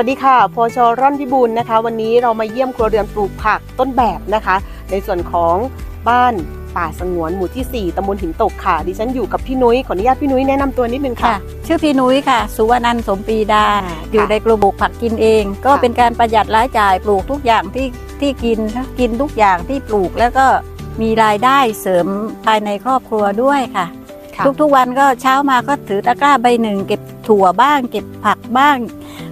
วัสดีค่ะพชร่อนพิบูลนะคะ วันนี้เรามาเยี่ยมครัวเรือนปลูกผักต้นแบบนะคะ ในส่วนของบ้านป่าสงวนหมู่ที่ 4ตำบลหินตกค่ะ ดิฉันอยู่กับพี่นุ้ยขออนุญาตพี่นุ้ยแนะนำตัวนิดนึงค่ะ ค่ะ ชื่อพี่นุ้ยค่ะ สุวรรณันท์สมปรีดา ค่ะอยู่ในกลุ่มปลูกผักกินเอง ก็ค่ะ เป็นการประหยัดรายจ่ายปลูกทุกอย่างที่ที่กินกินทุกอย่างที่ปลูกแล้วก็มีรายได้เสริมภายในครอบครัวด้วยค่ะค่ะ ทุกๆวันก็เช้ามาก็ถือตะกร้าใบหนึ่ง เก็บถั่วบ้าง เก็บผักบ้าง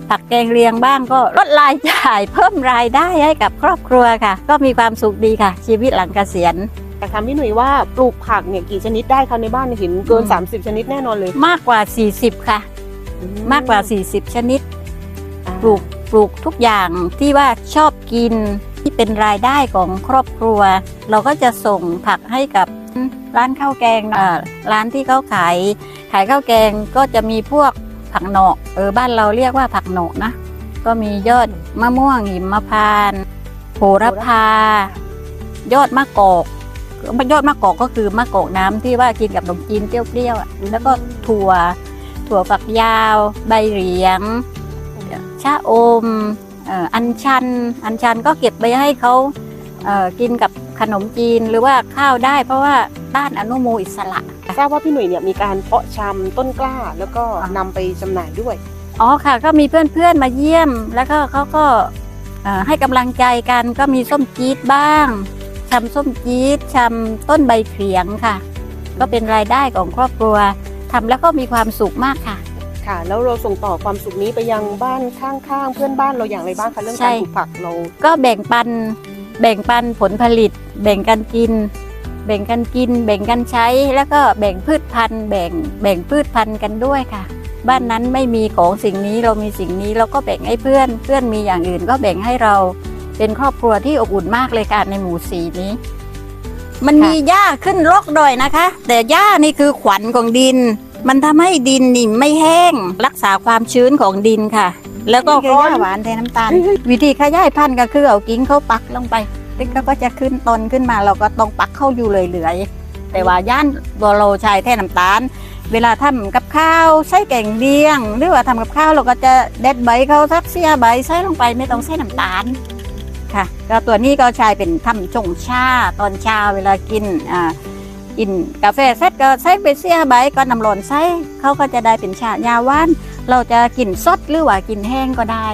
ผักแกงเรียงบ้างก็ลดรายจ่ายเพิ่มรายได้ให้กับครอบครัวค่ะ ก็มีความสุขดีค่ะ ชีวิตหลังเกษียณแต่ถามพี่หนุ่ยว่าปลูกผักเนี่ยกี่ชนิดได้คะในบ้านเห็นเกินอืม30 ชนิดแน่นอนเลย มากกว่า 40 ค่ะ มากกว่า 40 ชนิดอ่าปลูกปลูกทุกอย่างที่ว่าชอบกินที่เป็นรายได้ของครอบครัว เราก็จะส่งผักให้กับ ร้านข้าวแกงอ่าร้านที่เขาขายขายข้าวแกงก็จะมีพวกผักหนอกเออบ้านเราเรียกว่าผักหนอกนะ ก็มียอดมะม่วงหิมพานต์โหระพา ยอดมะกอกยอดมะกอกก็คือมะกอกน้ำที่ว่ากินกับขนมจีนเปรี้ยวๆอะแล้วก็ถั่ว ถั่วฝักยาว ใบเหลียง ชะอมเอ่ออัญชัน อัญชันก็เก็บไปให้เขาเอ่อกินกับ ขนมจีนหรือว่าข้าวได้ เพราะว่าต้านอนุมูลอิสระ ทราบว่าพี่หนุ่ยเนี่ยมีการเพาะชำต้นกล้าแล้วก็นำไปจำหน่ายด้วย อ๋อค่ะ ก็มีเพื่อนๆมาเยี่ยม แล้วก็เขาก็เอ่อให้กำลังใจกันก็มีส้มจี๊ดบ้างชำส้มจี๊ดชำต้นใบเขียงค่ะ ก็เป็นรายได้ของครอบครัวทำแล้วก็มีความสุขมากค่ะ ค่ะ แล้วเราส่งต่อความสุขนี้ไปยังบ้านข้างๆ เพื่อนบ้านเราอย่างไรบ้างคะเรื่องใช่ การปลูกผักเราก็แบ่งปันแบ่งปันผลผลิต แบ่งกันกิน แบ่งกันกิน แบ่งกันใช้ แล้วก็แบ่งพืชพันธุ์ แบ่งแบ่งพืชพันธุ์กันด้วยค่ะ บ้านนั้นไม่มีของสิ่งนี้เรามีสิ่งนี้เราก็แบ่งให้เพื่อน เพื่อนมีอย่างอื่นก็แบ่งให้เราเป็นครอบครัวที่อบอุ่นมากเลยค่ะในหมู่สีนี้ มันมีหญ้าขึ้นรกดอยนะคะ แต่หญ้านี่คือขวัญของดิน มันทำให้ดินนี่ไม่แห้ง รักษาความชื้นของดินค่ะ แล้วก็นี่คือหญ้าหวานแทนน้ำตาล วิธีขยายพันธุ์ก็คือเอากิ่งเขาปักลงไป เขาก็จะขึ้นตนขึ้นมาเราก็ต้องปักเข้าอยู่เลยเหลือยๆแต่ว่าย่านบอโลใช้แท่น้ำตาล เวลาทำกับข้าวใส่แกงเลี้ยง หรือว่าทำกับข้าวเราก็จะเด็ดใบเขาสักเสียใบใส่ลงไปไม่ต้องใส่น้ำตาลค่ะ ก็ตัวนี้ก็ใช้เป็นทำชงชาตอนเช้าเวลากินอ่ากินกาแฟเสร็จก็ใส่ไปเสียใบก็น้ำร้อนใส่เขาก็จะได้เป็นชายาว่าน เราจะกินสดหรือว่ากินแห้งก็ได้